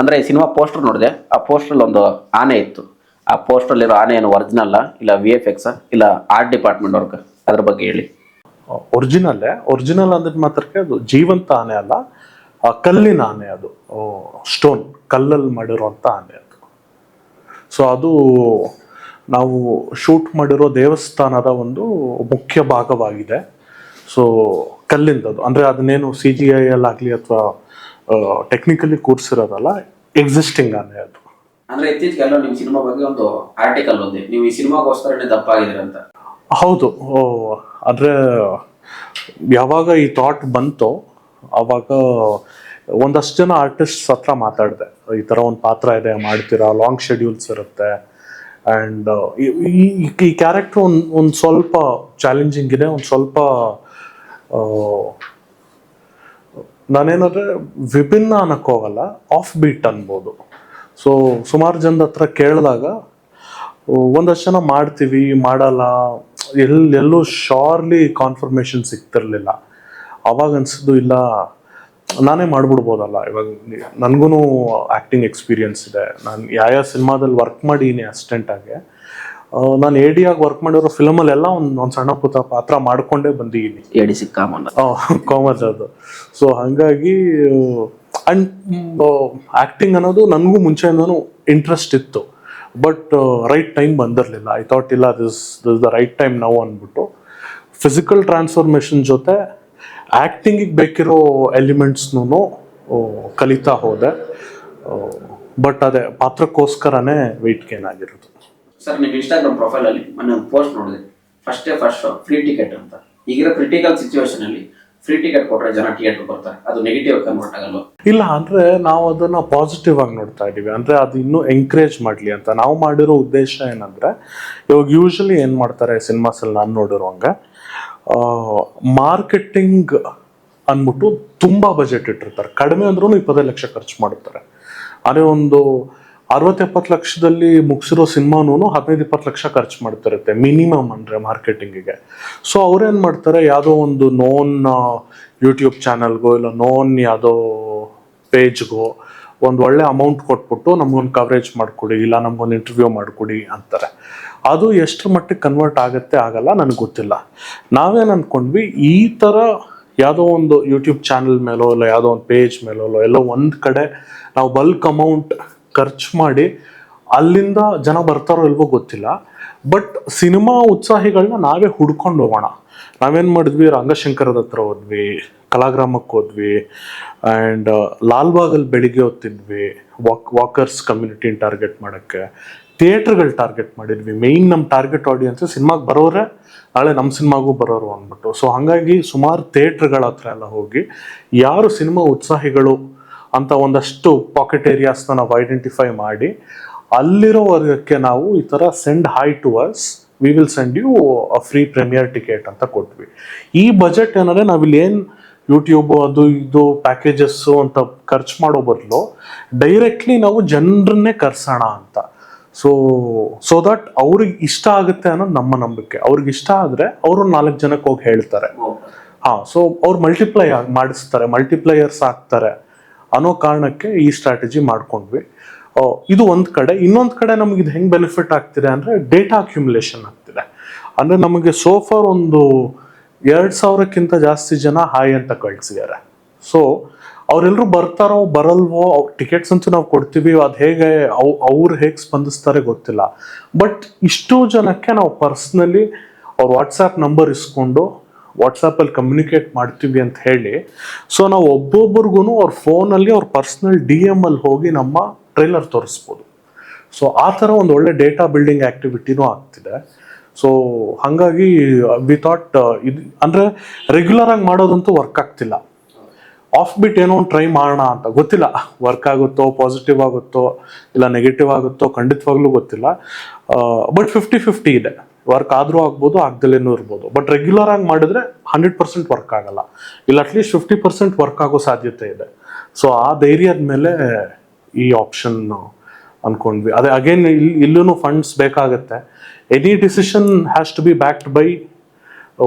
ಅಂದ್ರೆ cinema poster ನೋಡಿದೆ, ಆ ಪೋಸ್ಟರ್ ಒಂದು ಆನೆ ಇತ್ತು. ಆ ಪೋಸ್ಟರ್ ಇರೋ ಆನೆ ಏನು ಒರಿಜಿನಲ್ ಇಲ್ಲ ವಿ ಎಫ್ ಎಕ್ಸ್ ಇಲ್ಲ ಆರ್ಟ್ ಡಿಪಾರ್ಟ್ಮೆಂಟ್ ವರ್ಕ್ ಅದ್ರ ಬಗ್ಗೆ ಹೇಳಿ. ಒರಿಜಿನಲ್ಲೇ ಒರಿಜಿನಲ್ ಅಂದಿದ್ ಮಾತ್ರಕ್ಕೆ ಅದು ಜೀವಂತ ಆನೆ ಅಲ್ಲ, ಆ ಕಲ್ಲಿನ ಆನೆ ಅದು. ಸ್ಟೋನ್ ಕಲ್ಲಲ್ಲಿ ಮಾಡಿರುವಂತ ಆನೆ ಅದು. ಸೊ ಅದು ನಾವು ಶೂಟ್ ಮಾಡಿರೋ ದೇವಸ್ಥಾನದ ಒಂದು ಮುಖ್ಯ ಭಾಗವಾಗಿದೆ. ಸೊ ಕಲ್ಲಿಂದದು. ಅಂದ್ರೆ ಅದನ್ನೇನು ಸಿ ಜಿ ಐ ಆಗಲಿ ಅಥವಾ ಟೆಕ್ನಿಕಲಿ ಕೂರ್ಸಿರೋದಲ್ಲ ಎಕ್ಸಿಸ್ಟಿಂಗ್ ಅನ್ನೇ ಅದು. ಅಂದ್ರೆ ಇತ್ತೀಚೆಗೆ ಎಲ್ಲ ನಿಮ್ಮ ಸಿನಿಮಾ ಬಗ್ಗೆ ಒಂದು ಆರ್ಟಿಕಲ್ ಒಂದಿದೆ ನೀವು ಈ ಸಿನಿಮಾಗೋಸ್ಕರನೇ ದಪ್ಪ ಆಗಿದ್ದೀರಿ ಅಂತ ಹೌದು. ಓ, ಆದ್ರೆ ಯಾವಾಗ ಈ ಥಾಟ್ ಬಂತೋ ಅವಾಗ ಒಂದಷ್ಟು ಜನ ಆರ್ಟಿಸ್ಟ್ ಹತ್ರ ಮಾತಾಡಿದೆ. ಈ ಥರ ಒಂದು ಪಾತ್ರ ಇದೆ ಮಾಡ್ತೀರಾ ಲಾಂಗ್ ಶೆಡ್ಯೂಲ್ಸ್ ಇರುತ್ತೆ. ಆ್ಯಂಡ್ ಈ ಕ್ಯಾರೆಕ್ಟರ್ ಒಂದು ಒಂದು ಸ್ವಲ್ಪ ಚಾಲೆಂಜಿಂಗ್ ಇದೆ ಒಂದು ಸ್ವಲ್ಪ ನಾನೇನಾದ್ರೆ ವಿಭಿನ್ನ ಅನ್ನೋಕ್ಕೋಗಲ್ಲ ಆಫ್ ಬೀಟ್ ಅನ್ಬೋದು. ಸೊ ಸುಮಾರು ಜನದ ಹತ್ರ ಕೇಳಿದಾಗ, ಒಂದಷ್ಟು ಜನ ಮಾಡ್ತೀವಿ, ಮಾಡಲ್ಲ ಎಲ್ಲಿ ಎಲ್ಲೂ ಶಾರ್ಲಿ ಕಾನ್ಫರ್ಮೇಶನ್ ಸಿಗ್ತಿರ್ಲಿಲ್ಲ. ಅವಾಗ ಅನ್ಸಿದ್ದು, ಇಲ್ಲ, ನಾನೇ ಮಾಡ್ಬಿಡ್ಬೋದಲ್ಲ, ಇವಾಗ ನನಗೂ ಆ್ಯಕ್ಟಿಂಗ್ ಎಕ್ಸ್ಪೀರಿಯನ್ಸ್ ಇದೆ. ನಾನು ಯಾವ ಸಿನಿಮಾದಲ್ಲಿ ವರ್ಕ್ ಮಾಡೀನಿ ಅಸಿಸ್ಟೆಂಟ್ ಎ ಡಿ ಆಗಿ ವರ್ಕ್ ಮಾಡಿರೋ ಫಿಲಮಲ್ಲೆಲ್ಲ ಒಂದು ಒಂದು ಸಣ್ಣ ಪುಟ್ಟ ಪಾತ್ರ ಮಾಡ್ಕೊಂಡೇ ಬಂದಿದ್ದೀನಿ ಎಡಿ ಸಿಕ್ಕಾಮನ್ನ ಕಾಮರ್ಸ್ ಅದು. ಸೊ ಹಾಗಾಗಿ ಅಂಡ್ ಆ್ಯಕ್ಟಿಂಗ್ ಅನ್ನೋದು ನನಗೂ ಮುಂಚೆಯಿಂದನೂ ಇಂಟ್ರೆಸ್ಟ್ ಇತ್ತು. ಬಟ್ ರೈಟ್ ಟೈಮ್ ಬಂದಿರಲಿಲ್ಲ. ಐ ಥಾಟ್ ಇಲ್ಲ this this the right time ನಾವು ಅಂದ್ಬಿಟ್ಟು. ಫಿಸಿಕಲ್ ಟ್ರಾನ್ಸ್ಫಾರ್ಮೇಷನ್ ಜೊತೆ ಆ್ಯಕ್ಟಿಂಗಿಗೆ ಬೇಕಿರೋ ಎಲಿಮೆಂಟ್ಸ್ನೂ ಕಲಿತಾ ಹೋದೆ. ಬಟ್ ಅದೇ ಪಾತ್ರಕ್ಕೋಸ್ಕರನೇ ವೆಯ್ಟ್ ಗೇನ್ ಆಗಿರೋದು. ಸರ್ ನಿಮ್ಮ ಇನ್ಸ್ಟಾಗ್ರಾಮ್ ಪ್ರೊಫೈಲ್ ಅಲ್ಲಿ ಮೊನ್ನೆ ಒಂದು ಪೋಸ್ಟ್ ನೋಡಿದೆ. ಫಸ್ಟೇ ಫಸ್ಟ್ ಫ್ರೀ ಟಿಕೆಟ್ ಅಂತ. ಈಗಿರೋ ಕ್ರಿಟಿಕಲ್ ಸಿಚುವೇಶನ್ ಅಲ್ಲಿ ಫ್ರೀ ಟಿಕೆಟ್ ಕೊಟ್ರೆ ಜನ ಥಿಯೇಟರ್ ಬರ್ತಾರೆ. ಅದು ನೆಗೆಟಿವ್ ಕನ್ವರ್ಟ್ ಆಗಲ್ಲ ಇಲ್ಲ, ಅಂದ್ರೆ ನಾವು ಅದನ್ನ ಪಾಸಿಟಿವ್ ಆಗಿ ನೋಡ್ತಾ ಇದೀವಿ. ಅಂದ್ರೆ ಅದು ಇನ್ನೂ ಎಂಕರೇಜ್ ಮಾಡ್ಲಿ ಅಂತ. ನಾವು ಮಾಡಿರೋ ಉದ್ದೇಶ ಏನಂದ್ರೆ, ಇವಾಗ ಯೂಶಲಿ ಏನ್ ಮಾಡ್ತಾರೆ ಸಿನಿಮಾಸ್ ಅಲ್ಲಿ ನಾನು ನೋಡಿರುವಂಗೆ ಮಾರ್ಕೆಟಿಂಗ್ ಅಂದ್ಬಿಟ್ಟು ತುಂಬಾ ಬಜೆಟ್ ಇಟ್ಟಿರ್ತಾರೆ. ಕಡಿಮೆ ಅಂದ್ರೂ ಇಪ್ಪತ್ತೈದು ಲಕ್ಷ ಖರ್ಚು ಮಾಡುತ್ತಾರೆ ಅದೇ ಒಂದು ಅರವತ್ತು ಎಪ್ಪತ್ತು ಲಕ್ಷದಲ್ಲಿ ಮುಗಿಸಿರೋ ಸಿನಿಮಾನು ಹದಿನೈದು ಇಪ್ಪತ್ತು ಲಕ್ಷ ಖರ್ಚು ಮಾಡ್ತಿರುತ್ತೆ, ಮಿನಿಮಮ್ ಅಂದ್ರೆ ಮಾರ್ಕೆಟಿಂಗಿಗೆ. ಸೊ ಅವ್ರೇನು ಮಾಡ್ತಾರೆ? ಯಾವುದೋ ಒಂದು ನೋನ್ ಯೂಟ್ಯೂಬ್ ಚಾನಲ್ಗೋ ಇಲ್ಲ ನೋನ್ ಯಾವುದೋ ಪೇಜ್ಗೋ ಒಂದು ಒಳ್ಳೆ ಅಮೌಂಟ್ ಕೊಟ್ಬಿಟ್ಟು ನಮ್ಗೊಂದು ಕವರೇಜ್ ಮಾಡಿಕೊಡಿ, ಇಲ್ಲ ನಮ್ಗೊಂದು ಇಂಟರ್ವ್ಯೂ ಮಾಡಿಕೊಡಿ ಅಂತಾರೆ. ಅದು ಎಷ್ಟು ಮಟ್ಟಿಗೆ ಕನ್ವರ್ಟ್ ಆಗುತ್ತೆ ಆಗಲ್ಲ, ನನಗೆ ಗೊತ್ತಿಲ್ಲ. ನಾವೇನು ಅಂದ್ಕೊಂಡ್ವಿ ಈ ಥರ ಯಾವುದೋ ಒಂದು ಯೂಟ್ಯೂಬ್ ಚಾನಲ್ ಮೇಲೋ ಇಲ್ಲ ಯಾವುದೋ ಒಂದು ಪೇಜ್ ಮೇಲೋ ಎಲ್ಲೋ ಒಂದು ಕಡೆ ನಾವು ಬಲ್ಕ್ ಅಮೌಂಟ್ ಖರ್ಚು ಮಾಡಿ ಅಲ್ಲಿಂದ ಜನ ಬರ್ತಾರೋ ಇಲ್ವೋ ಗೊತ್ತಿಲ್ಲ. ಬಟ್ ಸಿನಿಮಾ ಉತ್ಸಾಹಿಗಳನ್ನ ನಾವೇ ಹುಡ್ಕೊಂಡು ಹೋಗೋಣ. ನಾವೇನು ಮಾಡಿದ್ವಿ? ರಂಗಶಂಕರದ ಹತ್ರ ಹೋದ್ವಿ, ಕಲಾಗ್ರಾಮಕ್ಕೆ ಹೋದ್ವಿ ಆ್ಯಂಡ್ ಲಾಲ್ಬಾಗಲ್ಲಿ ಬೆಳಿಗ್ಗೆ ಹೊತ್ತಿದ್ವಿ ವಾಕ್ ವಾಕರ್ಸ್ ಕಮ್ಯುನಿಟಿನ ಟಾರ್ಗೆಟ್ ಮಾಡೋಕ್ಕೆ. ಥಿಯೇಟ್ರ್ಗಳು ಟಾರ್ಗೆಟ್ ಮಾಡಿದ್ವಿ. ಮೇಯ್ನ್ ನಮ್ಮ ಟಾರ್ಗೆಟ್ ಆಡಿಯನ್ಸ್ ಸಿನಿಮಾಗೆ ಬರೋರೆ, ನಾಳೆ ನಮ್ಮ ಸಿನಿಮಾಗೂ ಬರೋರು ಅಂದ್ಬಿಟ್ಟು. ಸೊ ಹಾಗಾಗಿ ಸುಮಾರು ಥಿಯೇಟ್ರ್ಗಳ ಹತ್ರ ಎಲ್ಲ ಹೋಗಿ ಯಾರು ಸಿನಿಮಾ ಉತ್ಸಾಹಿಗಳು ಅಂತ ಒಂದಷ್ಟು ಪಾಕೆಟ್ ಏರಿಯಾಸ್ನ ನಾವು ಐಡೆಂಟಿಫೈ ಮಾಡಿ ಅಲ್ಲಿರೋ ವರ್ಗಕ್ಕೆ ನಾವು ಈ ಥರ send hi to us we will send you free premiere ticket ಅಂತ ಕೊಟ್ವಿ. ಈ ಬಜೆಟ್ ಏನಂದ್ರೆ ನಾವಿಲ್ಲಿ ಏನು ಯೂಟ್ಯೂಬ್ ಅದು ಇದು ಪ್ಯಾಕೇಜಸ್ಸು ಅಂತ ಖರ್ಚು ಮಾಡೋ ಬದಲು ಡೈರೆಕ್ಟ್ಲಿ ನಾವು ಜನರನ್ನೇ ಕರ್ಸೋಣ ಅಂತ. ಸೊ ಸೊ ದಟ್ ಅವ್ರಿಗೆ ಇಷ್ಟ ಆಗುತ್ತೆ ಅನ್ನೋದು ನಮ್ಮ ನಂಬಿಕೆ. ಅವ್ರಿಗೆ ಇಷ್ಟ ಆದರೆ ಅವರು ನಾಲ್ಕು ಜನಕ್ಕೆ ಹೋಗಿ ಹೇಳ್ತಾರೆ. ಹಾ ಸೊ ಅವ್ರು ಮಲ್ಟಿಪ್ಲೈ ಆಗಿ ಮಾಡಿಸ್ತಾರೆ ಮಲ್ಟಿಪ್ಲೈಯರ್ಸ್ ಆಗ್ತಾರೆ ಅನ್ನೋ ಕಾರಣಕ್ಕೆ ಈ ಸ್ಟ್ರಾಟಜಿ ಮಾಡ್ಕೊಂಡ್ವಿ. ಇದು ಒಂದು ಕಡೆ. ಇನ್ನೊಂದು ಕಡೆ ನಮ್ಗೆ ಇದು ಹೆಂಗೆ ಬೆನಿಫಿಟ್ ಆಗ್ತಿದೆ ಅಂದ್ರೆ ಡೇಟಾ ಅಕ್ಯುಮುಲೇಷನ್ ಆಗ್ತಿದೆ. ಅಂದ್ರೆ ನಮಗೆ ಸೋಫಾರ್ ಒಂದು ಎರಡು ಸಾವಿರಕ್ಕಿಂತ ಜಾಸ್ತಿ ಜನ ಹಾಯ್ ಅಂತ ಕಳ್ಸಿದ್ದಾರೆ. ಸೊ ಅವರೆಲ್ಲರೂ ಬರ್ತಾರೋ ಬರಲ್ವೋ, ಅವ್ರ ಟಿಕೆಟ್ಸ್ ಅಂತೂ ನಾವು ಕೊಡ್ತೀವಿ, ಅದು ಹೇಗೆ ಅವ್, ಅವ್ರು ಹೇಗೆ ಸ್ಪಂದಿಸ್ತಾರೆ ಗೊತ್ತಿಲ್ಲ. ಬಟ್ ಇಷ್ಟು ಜನಕ್ಕೆ ನಾವು ಪರ್ಸ್ನಲಿ ಅವ್ರ ವಾಟ್ಸಾಪ್ ನಂಬರ್ ಇಸ್ಕೊಂಡು ವಾಟ್ಸಾಪಲ್ಲಿ ಕಮ್ಯುನಿಕೇಟ್ ಮಾಡ್ತೀವಿ ಅಂತ ಹೇಳಿ ಸೊ ನಾವು ಒಬ್ಬೊಬ್ರಿಗೂ ಅವ್ರ ಫೋನಲ್ಲಿ ಅವ್ರ ಪರ್ಸ್ನಲ್ ಡಿ ಎಂ ಅಲ್ಲಿ ಹೋಗಿ ನಮ್ಮ ಟ್ರೈಲರ್ ತೋರಿಸ್ಬೋದು. ಸೊ ಆ ಥರ ಒಂದು ಒಳ್ಳೆ ಡೇಟಾ ಬಿಲ್ಡಿಂಗ್ ಆ್ಯಕ್ಟಿವಿಟಿನೂ ಆಗ್ತಿದೆ. ಸೊ ಹಾಗಾಗಿ ವಿ ಥಾಟ್ ಇದು, ಅಂದರೆ ರೆಗ್ಯುಲರ್ ಆಗಿ ಮಾಡೋದಂತೂ ವರ್ಕ್ ಆಗ್ತಿಲ್ಲ. ಆಫ್ ಬಿಟ್ ಏನೋ ಒಂದು ಟ್ರೈ ಮಾಡೋಣ ಅಂತ, ಗೊತ್ತಿಲ್ಲ. ವರ್ಕ್ ಆಗುತ್ತೋ ಪಾಸಿಟಿವ್ ಆಗುತ್ತೋ, ಇಲ್ಲ ನೆಗೆಟಿವ್ ಆಗುತ್ತೋ, ಖಂಡಿತವಾಗ್ಲೂ ಗೊತ್ತಿಲ್ಲ. ಬಟ್ ಫಿಫ್ಟಿ ಫಿಫ್ಟಿ ಇದೆ. ವರ್ಕ್ ಆದರೂ ಆಗ್ಬೋದು ಆಗ್ದಲೇನೂ ಇರ್ಬೋದು. ಬಟ್ ರೆಗ್ಯುಲರ್ ಆಗಿ ಮಾಡಿದ್ರೆ ಹಂಡ್ರೆಡ್ ಪರ್ಸೆಂಟ್ ವರ್ಕ್ ಆಗಲ್ಲ. ಇಲ್ಲ ಅಟ್ಲೀಸ್ಟ್ ಫಿಫ್ಟಿ ಪರ್ಸೆಂಟ್ ವರ್ಕ್ ಆಗೋ ಸಾಧ್ಯತೆ ಇದೆ. ಸೊ ಆ ಧೈರ್ಯದ ಮೇಲೆ ಈ ಆಪ್ಷನ್ ಅನ್ಕೊಂಡ್ವಿ. ಅದೇ ಅಗೇನ್ ಇಲ್ಲಿ ಇಲ್ಲೂ ಫಂಡ್ಸ್ ಬೇಕಾಗುತ್ತೆ. Any decision has to be backed by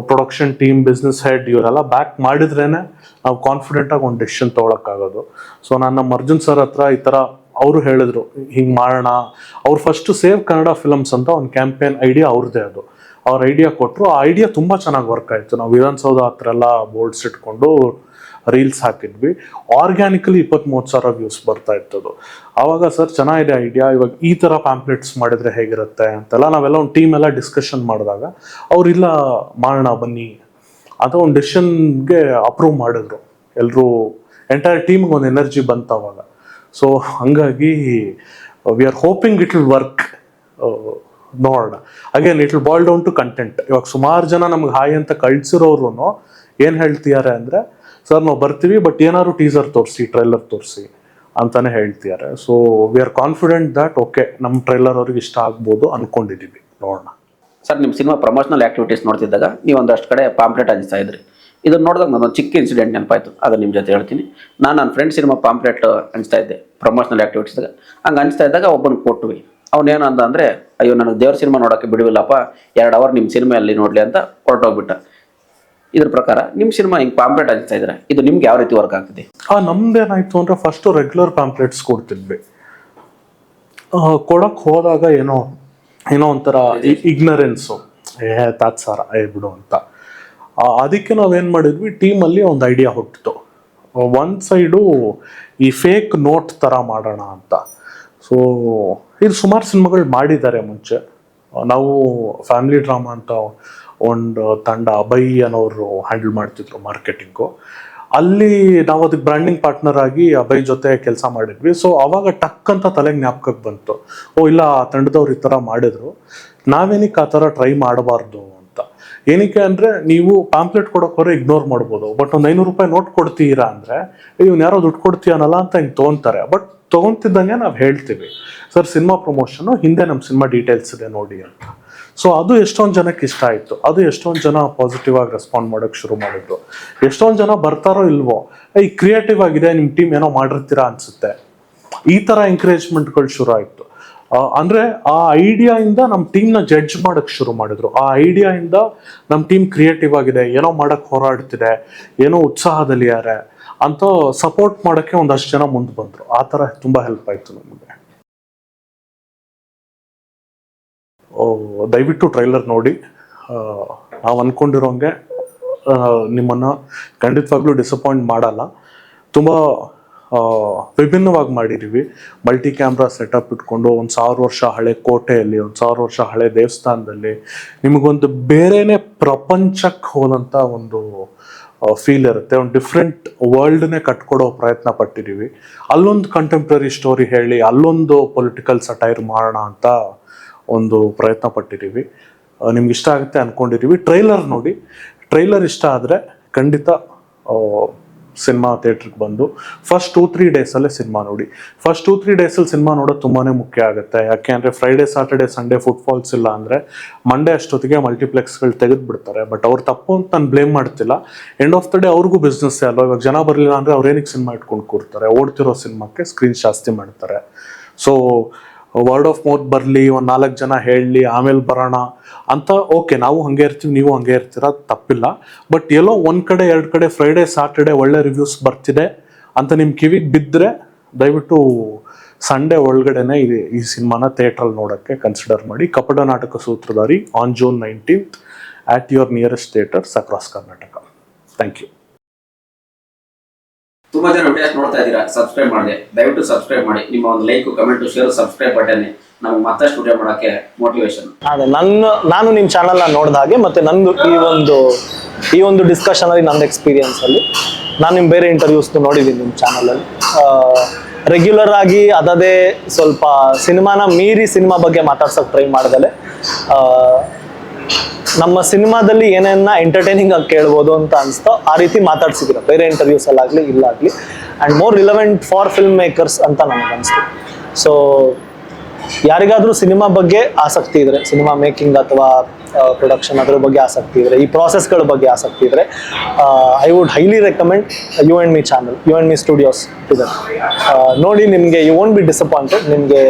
production team business head ಇವರೆಲ್ಲ ಬ್ಯಾಕ್ ಮಾಡಿದ್ರೇನೆ ನಾವು ಕಾನ್ಫಿಡೆಂಟ್ ಆಗಿ ಒಂದು ಡೆಸಿಷನ್ ತೊಗೊಳಕ್ಕಾಗೋದು. ಸೊ ನಾನು ನಮ್ಮ ಅರ್ಜುನ್ ಸರ್ ಹತ್ರ ಈ ಥರ ಅವರು ಹೇಳಿದ್ರು, ಹಿಂಗೆ ಮಾಡೋಣ. ಅವ್ರು ಫಸ್ಟ್ ಸೇವ್ ಕನ್ನಡ ಫಿಲಮ್ಸ್ ಅಂತ ಒಂದು ಕ್ಯಾಂಪೇನ್ ಐಡಿಯಾ ಅವ್ರದ್ದೇ ಅದು. ಅವ್ರ ಐಡಿಯಾ ಕೊಟ್ಟರು ಆ ಐಡಿಯಾ ತುಂಬ ಚೆನ್ನಾಗಿ ವರ್ಕ್ ಆಯಿತು. ನಾವು ವಿಧಾನಸೌಧ ಹತ್ರ ಎಲ್ಲ ಬೋರ್ಡ್ಸ್ ಇಟ್ಕೊಂಡು ರೀಲ್ಸ್ ಹಾಕಿದ್ವಿ. ಆರ್ಗ್ಯಾನಿಕಲಿ ಇಪ್ಪತ್ತ್ ಮೂವತ್ತು ಸಾವಿರ ವ್ಯೂಸ್ ಬರ್ತಾ ಇತ್ತದು. ಆವಾಗ ಸರ್ ಚೆನ್ನಾಗಿದೆ ಐಡಿಯಾ ಇವಾಗ ಈ ಥರ ಪ್ಯಾಂಪ್ಲೆಟ್ಸ್ ಮಾಡಿದ್ರೆ ಹೇಗಿರುತ್ತೆ ಅಂತೆಲ್ಲ ನಾವೆಲ್ಲ ಒಂದು ಟೀಮ್ ಎಲ್ಲ ಡಿಸ್ಕಷನ್ ಮಾಡಿದಾಗ ಅವರಿಲ್ಲ ಮಾಡೋಣ, ಬನ್ನಿ. ಅಂತ ಒಂದು ಡಿಸಿಷನ್ಗೆ ಅಪ್ರೂವ್ ಮಾಡಿದ್ರು. ಎಲ್ಲರೂ ಎಂಟೈರ್ ಟೀಮ್ಗೆ ಒಂದು ಎನರ್ಜಿ ಬಂತು ಅವಾಗ ಸೊ ಹಂಗಾಗಿ we are hoping it will work ನೋಡೋಣ again it will boil down to content ಇವಾಗ ಸುಮಾರು ಜನ ನಮ್ಗೆ ಹಾಯ್ ಅಂತ ಕಳ್ಸಿರೋರು ಏನು ಹೇಳ್ತಿದ್ದಾರೆ ಅಂದರೆ, ಸರ್, ನಾವು ಬರ್ತೀವಿ ಬಟ್ ಏನಾದ್ರು ಟೀಸರ್ ತೋರಿಸಿ ಟ್ರೈಲರ್ ತೋರಿಸಿ, ಅಂತಾನೆ ಹೇಳ್ತಿದ್ದಾರೆ. So we are confident that okay ನಮ್ಮ ಟ್ರೈಲರ್ ಅವ್ರಿಗೆ ಇಷ್ಟ ಆಗ್ಬೋದು ಅನ್ಕೊಂಡಿದ್ದೀವಿ ನೋಡೋಣ ಸರ್ ನಿಮ್ಮ ಸಿನಿಮಾ ಪ್ರಮೋಷನಲ್ ಆಕ್ಟಿವಿಟೀಸ್ ನೋಡ್ತಿದ್ದಾಗ ನೀವು ಒಂದಷ್ಟು ಕಡೆ ಪಾಂಪ್ಲೆಟ್ ಹಂಚ್ತಾ ಇದ್ರಿ. ಇದನ್ನ ನೋಡಿದಾಗ ನಾನು ಚಿಕ್ಕ ಇನ್ಸಿಡೆಂಟ್ ನೆನಪಾಯ್ತು. ಅದು ನಿಮ್ಮ ಜೊತೆ ಹೇಳ್ತೀನಿ. ನಾನು ನನ್ನ ಫ್ರೆಂಡ್ ಸಿನಿಮಾ ಪಾಂಪ್ಲೆಟ್ ಹಂಚ್ತಾ ಇದ್ದೆ ಪ್ರಮೋಷನಲ್ ಆ್ಯಕ್ಟಿವಿಟೀಸ್ದಾಗ ಹಂಗೆ ಹಂಚ್ತಾ ಇದ್ದಾಗ ಒಬ್ಬನ ಕೊಟ್ವಿ ಅವನೇನು ಅಂತ ಅಂದರೆ ಅಯ್ಯೋ ನನಗೆ ದೇವ್ರ ಸಿನಿಮಾ ನೋಡೋಕ್ಕೆ ಬಿಡುವಿಲ್ಲಪ್ಪ ಎರಡು ಅವರ್ ನಿಮ್ಮ ಸಿನಿಮಾ ಅಲ್ಲಿ ನೋಡಲಿ ಅಂತ ಹೊರಟೋಗ್ಬಿಟ್ಟ. ಇದ್ರ ಪ್ರಕಾರ ನಿಮ್ಮ ಸಿನಿಮಾ ಹಿಂಗೆ ಪಾಂಪ್ಲೆಟ್ ಹಂಚ್ತಾ ಇದ್ರೆ ಇದು ನಿಮ್ಗೆ ಯಾವ ರೀತಿ ವರ್ಕ್ ಆಗ್ತದೆ? ಆ ನಮ್ದೇನಾಯ್ತು ಅಂದರೆ ಫಸ್ಟು ರೆಗ್ಯುಲರ್ ಪಾಂಪ್ಲೆಟ್ಸ್ ಕೊಡ್ತಿದ್ವಿ. ಕೊಡೋಕ್ಕೆ ಕೊಡಕ್ ಹೋದಾಗ ಏನೋ ಏನೋ ಒಂಥರ ಇಗ್ನರೆನ್ಸು ಏ ತಾತ್ಸಾರ ಏ ಬಿಡು ಅಂತ. ಅದಕ್ಕೆ ನಾವೇನು ಮಾಡಿದ್ವಿ, ಟೀಮಲ್ಲಿ ಒಂದು ಐಡಿಯಾ ಹುಟ್ಟಿತು. ಒನ್ ಸೈಡು ಈ ಫೇಕ್ ನೋಟ್ ಥರ ಮಾಡೋಣ ಅಂತ. ಸೊ ಇದು ಸುಮಾರು ಸಿನಿಮಾಗಳು ಮಾಡಿದ್ದಾರೆ ಮುಂಚೆ. ನಾವು ಫ್ಯಾಮಿಲಿ ಡ್ರಾಮಾ ಅಂತ ಒಂದು ತಂಡ ಅಭಯ್ ಅನ್ನೋರು ಹ್ಯಾಂಡಲ್ ಮಾಡ್ತಿದ್ರು ಮಾರ್ಕೆಟಿಂಗು ಅಲ್ಲಿ ನಾವು ಅದಕ್ಕೆ ಬ್ರ್ಯಾಂಡಿಂಗ್ ಪಾರ್ಟ್ನರ್ ಆಗಿ ಅಭಯ್ ಜೊತೆ ಕೆಲಸ ಮಾಡಿದ್ವಿ. ಸೊ ಅವಾಗ ಟಕ್ ಅಂತ ತಲೆಗೆ ಜ್ಞಾಪಕಕ್ಕೆ ಬಂತು. ಓ, ಇಲ್ಲ, ಆ ತಂಡದವ್ರು ಈ ಥರ ಮಾಡಿದ್ರು. ನಾವೇನಕ್ಕೆ ಆ ಥರ ಟ್ರೈ ಮಾಡಬಾರ್ದು ಏನಕ್ಕೆ ಅಂದರೆ ನೀವು ಪಾಂಪ್ಲೆಟ್ ಕೊಡೋಕೆ ಹೊರ ಇಗ್ನೋರ್ ಮಾಡ್ಬೋದು. ಬಟ್ ಒಂದು ಐನೂರು ರೂಪಾಯಿ ನೋಟ್ ಕೊಡ್ತೀರಾ ಅಂದರೆ ಇವ್ನು ಯಾರೋ ದುಡ್ಡು ಕೊಡ್ತೀಯನಲ್ಲ ಅಂತ ಹಿಂಗೆ ತೊಗೊಂತಾರೆ. ಬಟ್ ತೊಗೊಂತಿದ್ದಂಗೆ ನಾವು ಹೇಳ್ತೀವಿ. ಸರ್ ಸಿನಿಮಾ ಪ್ರಮೋಷನು ಹಿಂದೆ ನಮ್ಮ ಸಿನಿಮಾ ಡೀಟೇಲ್ಸ್ ಇದೆ ನೋಡಿ ಅಂತ. ಸೊ ಅದು ಎಷ್ಟೊಂದು ಜನಕ್ಕೆ ಇಷ್ಟ ಆಯಿತು. ಅದು ಎಷ್ಟೊಂದು ಜನ ಪಾಸಿಟಿವ್ ಆಗಿ ರೆಸ್ಪಾಂಡ್ ಮಾಡೋಕ್ಕೆ ಶುರು ಮಾಡಿದ್ರು. ಎಷ್ಟೊಂದು ಜನ ಬರ್ತಾರೋ ಇಲ್ವೋ ಈ ಕ್ರಿಯೇಟಿವ್ ಆಗಿದೆ ನಿಮ್ಮ ಟೀಮ್ ಏನೋ ಮಾಡಿರ್ತೀರಾ ಅನ್ಸುತ್ತೆ. ಈ ಥರ ಎಂಕರೇಜ್ಮೆಂಟ್ಗಳು ಶುರು ಆಯಿತು. ಅಂದರೆ ಆ ಐಡಿಯಾಯಿಂದ ನಮ್ಮ ಟೀಮ್ನ ಜಡ್ಜ್ ಮಾಡಕ್ ಶುರು ಮಾಡಿದ್ರು. ಆ ಐಡಿಯಾಯಿಂದ ನಮ್ಮ ಟೀಮ್ ಕ್ರಿಯೇಟಿವ್ ಆಗಿದೆ, ಏನೋ ಮಾಡಕ್ ಹೋರಾಡ್ತಿದೆ, ಏನೋ ಉತ್ಸಾಹದಲ್ಲಿ ಯಾರೆ ಅಂತ ಸಪೋರ್ಟ್ ಮಾಡೋಕ್ಕೆ ಒಂದಷ್ಟು ಜನ ಮುಂದೆ ಬಂದರು. ಆ ಥರ ತುಂಬ ಹೆಲ್ಪ್ ಆಯಿತು ನಮಗೆ. ದಯವಿಟ್ಟು ಟ್ರೈಲರ್ ನೋಡಿ. ನಾವು ಅಂದ್ಕೊಂಡಿರೋಂಗೆ ನಿಮ್ಮನ್ನು ಖಂಡಿತವಾಗ್ಲೂ ಡಿಸಪಾಯಿಂಟ್ ಮಾಡಲ್ಲ. ತುಂಬ ವಿಭಿನ್ನವಾಗಿ ಮಾಡಿದ್ದೀವಿ ಮಲ್ಟಿ ಕ್ಯಾಮ್ರಾ ಸೆಟಪ್ ಇಟ್ಕೊಂಡು ಒಂದು ಸಾವಿರ ವರ್ಷ ಹಳೆ ಕೋಟೆಯಲ್ಲಿ, ಒಂದು ಸಾವಿರ ವರ್ಷ ಹಳೆ ದೇವಸ್ಥಾನದಲ್ಲಿ ನಿಮಗೊಂದು ಬೇರೆನೇ ಪ್ರಪಂಚಕ್ಕೆ ಹೋದಂಥ ಒಂದು ಫೀಲ್ ಇರುತ್ತೆ. ಒಂದು ಡಿಫ್ರೆಂಟ್ ವರ್ಲ್ಡ್ನೇ ಕಟ್ಕೊಡೋ ಪ್ರಯತ್ನ ಪಟ್ಟಿದ್ದೀವಿ ಅಲ್ಲೊಂದು ಕಂಟೆಂಪ್ರರಿ ಸ್ಟೋರಿ ಹೇಳಿ, ಅಲ್ಲೊಂದು ಪೊಲಿಟಿಕಲ್ ಸಟೈರ್ ಮಾಡೋಣ ಅಂತ ಒಂದು ಪ್ರಯತ್ನ ಪಟ್ಟಿದ್ದೀವಿ ನಿಮ್ಗೆ ಇಷ್ಟ ಆಗುತ್ತೆ ಅಂದ್ಕೊಂಡಿದ್ದೀವಿ ಟ್ರೈಲರ್ ನೋಡಿ. ಟ್ರೈಲರ್ ಇಷ್ಟ ಆದರೆ ಖಂಡಿತ ಸಿನಿಮಾ ಥಿಯೇಟ್ರಿಗೆ ಬಂದು ಫಸ್ಟ್ ಟೂ ತ್ರೀ ಡೇಸಲ್ಲೇ ಸಿನಿಮಾ ನೋಡಿ. ಫಸ್ಟ್ ಟೂ ತ್ರೀ ಡೇಸಲ್ಲಿ ಸಿನಿಮಾ ನೋಡೋದು ತುಂಬಾ ಮುಖ್ಯ ಆಗುತ್ತೆ. ಯಾಕೆ ಅಂದರೆ ಫ್ರೈಡೇ ಸಾಟರ್ಡೆ ಸಂಡೇ ಫುಟ್ಫಾಲ್ಸ್ ಇಲ್ಲ ಅಂದರೆ ಮಂಡೇ ಅಷ್ಟೊತ್ತಿಗೆ ಮಲ್ಟಿಪ್ಲೆಕ್ಸ್ಗಳು ತೆಗೆದು ಬಿಡ್ತಾರೆ ಬಟ್ ಅವ್ರು ತಪ್ಪು ಅಂತ ನಾನು ಬ್ಲೇಮ್ ಮಾಡ್ತಿಲ್ಲ. ಎಂಡ್ ಆಫ್ ದ ಡೇ ಅವ್ರಿಗೂ ಬಿಸ್ನೆಸ್ ಅಲ್ವಾ? ಇವಾಗ ಜನ ಬರಲಿಲ್ಲ ಅಂದರೆ ಅವ್ರು ಏನಕ್ಕೆ ಸಿನಿಮಾ ಇಟ್ಕೊಂಡು ಕೂರ್ತಾರೆ? ಓಡ್ತಿರೋ ಸಿನಿಮಾಕ್ಕೆ ಸ್ಕ್ರೀನ್ ಜಾಸ್ತಿ ಮಾಡ್ತಾರೆ. ಸೊ ವರ್ಡ್ ಆಫ್ ಮೌತ್ ಬರಲಿ, ಒಂದು ನಾಲ್ಕು ಜನ ಹೇಳಲಿ ಆಮೇಲೆ ಬರೋಣ ಅಂತ ಓಕೆ ನಾವು ಹಂಗೆ ಇರ್ತೀವಿ, ನೀವು ಹಂಗೆ ಇರ್ತೀರ, ತಪ್ಪಿಲ್ಲ. ಬಟ್ ಎಲ್ಲೋ ಒಂದು ಕಡೆ, ಎರಡು ಕಡೆ ಫ್ರೈಡೇ ಸಾಟರ್ಡೆ ಒಳ್ಳೆ ರಿವ್ಯೂಸ್ ಬರ್ತಿದೆ ಅಂತ ನಿಮ್ಮ ಕಿವಿಗೆ ಬಿದ್ದರೆ ದಯವಿಟ್ಟು ಸಂಡೇ ಒಳಗಡೆನೆ ಈ ಈ ಸಿನಿಮಾನ ಥಿಯೇಟ್ರಲ್ಲಿ ನೋಡೋಕ್ಕೆ ಕನ್ಸಿಡರ್ ಮಾಡಿ. Kapata Nataka Sutradhari on June nineteenth at your nearest theatres across Karnataka thank you ತುಂಬಾ ಜನ ವಿಡಿಯೋಸ್ ನೋಡ್ತಾ ಇದ್ದೀರಾ ಸಬ್ಸ್ಕ್ರೈಬ್ ಮಾಡಿದೆ ದಯವಿಟ್ಟು ಸಬ್ಸ್ಕ್ರೈಬ್ ಮಾಡಿ, ನಿಮ್ಮ ಒಂದು like comment share subscribe button ನಮ್ಗೆ ಮತ್ತಷ್ಟು ವಿಡಿಯೋ ಮಾಡೋಕೆ ಮೋಟಿವೇಶನ್ ಅದೇ ನನ್ನ, ನಾನು ನಿಮ್ಮ ಚಾನಲ್ನ ನೋಡಿದ ಹಾಗೆ ಮತ್ತೆ ನಂದು ಈ ಒಂದು ಈ ಒಂದು ಡಿಸ್ಕಷನ್ ಅಲ್ಲಿ ನಂದು ಎಕ್ಸ್ಪೀರಿಯನ್ಸ್ ಅಲ್ಲಿ ನಾನು ನಿಮ್ಮ ಬೇರೆ ಇಂಟರ್ವ್ಯೂಸ್ ನೋಡಿದ್ದೀನಿ ನಿಮ್ಮ ಚಾನಲಲ್ಲಿ ರೆಗ್ಯುಲರ್ ಆಗಿ ಅದೇ ಸ್ವಲ್ಪ ಸಿನಿಮಾನ ಮೀರಿ ಸಿನಿಮಾ ಬಗ್ಗೆ ಮಾತಾಡ್ಸೋಕೆ ಟ್ರೈ ಮಾಡ್ದಲೆ. ನಮ್ಮ ಸಿನಿಮಾದಲ್ಲಿ ಏನೇನ ಎಂಟರ್ಟೈನಿಂಗ್ ಆಗಿ ಕೇಳ್ಬೋದು ಅಂತ ಅನಿಸ್ತೋ, ಆ ರೀತಿ ಮಾತಾಡ್ಸಿದ್ರು ಬೇರೆ ಇಂಟರ್ವ್ಯೂಸ್ ಅಲ್ಲಾಗಲಿ ಇಲ್ಲಾಗಲಿ and more relevant for film makers ಅಂತ ನನಗೆ ಅನಿಸ್ತು. ಸೊ ಯಾರಿಗಾದ್ರೂ ಸಿನಿಮಾ ಬಗ್ಗೆ ಆಸಕ್ತಿ ಇದ್ರೆ, ಸಿನಿಮಾ ಮೇಕಿಂಗ್ ಅಥವಾ ಪ್ರೊಡಕ್ಷನ್ ಅದ್ರ ಬಗ್ಗೆ ಆಸಕ್ತಿ ಇದ್ರೆ, ಈ ಪ್ರಾಸೆಸ್ಗಳ ಬಗ್ಗೆ ಆಸಕ್ತಿ ಇದ್ರೆ I would highly recommend you and me channel you and me studios ಇದೆ ನೋಡಿ ನಿಮಗೆ ಯು ಓನ್ ಬಿ ಡಿಸಪಾಯಿಂಟೆಡ್ ನಿಮಗೆ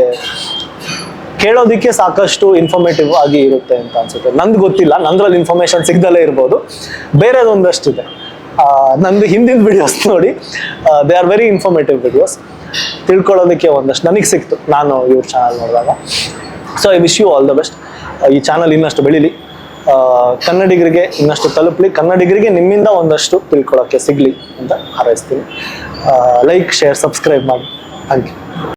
ಕೇಳೋದಕ್ಕೆ ಸಾಕಷ್ಟು ಇನ್ಫಾರ್ಮೇಟಿವ್ ಆಗಿ ಇರುತ್ತೆ ಅಂತ ಅನ್ಸುತ್ತೆ. ನಂದು ಗೊತ್ತಿಲ್ಲ, ನಂದ್ರಲ್ಲಿ ಇನ್ಫಾರ್ಮೇಶನ್ ಸಿಗ್ದಲೇ ಇರ್ಬೋದು. ಬೇರೆದೊಂದಷ್ಟಿದೆ ನಂದು ಹಿಂದಿನ ವಿಡಿಯೋಸ್ ನೋಡಿ they are very informative videos ತಿಳ್ಕೊಳ್ಳೋದಕ್ಕೆ ಒಂದಷ್ಟು ನನಗೆ ಸಿಕ್ತು. ನಾನು ಇವ್ರ ಚಾನಲ್ ನೋಡಿದಾಗ. So I wish you all the best ಈ ಚಾನಲ್ ಇನ್ನಷ್ಟು ಬೆಳೀಲಿ. ಕನ್ನಡಿಗರಿಗೆ ಇನ್ನಷ್ಟು ತಲುಪಲಿ. ಕನ್ನಡಿಗರಿಗೆ ನಿಮ್ಮಿಂದ ಒಂದಷ್ಟು ತಿಳ್ಕೊಳ್ಳೋಕ್ಕೆ ಸಿಗಲಿ ಅಂತ ಹಾರೈಸ್ತೀನಿ. ಲೈಕ್ ಶೇರ್ ಸಬ್ಸ್ಕ್ರೈಬ್ ಮಾಡಿ. Thank you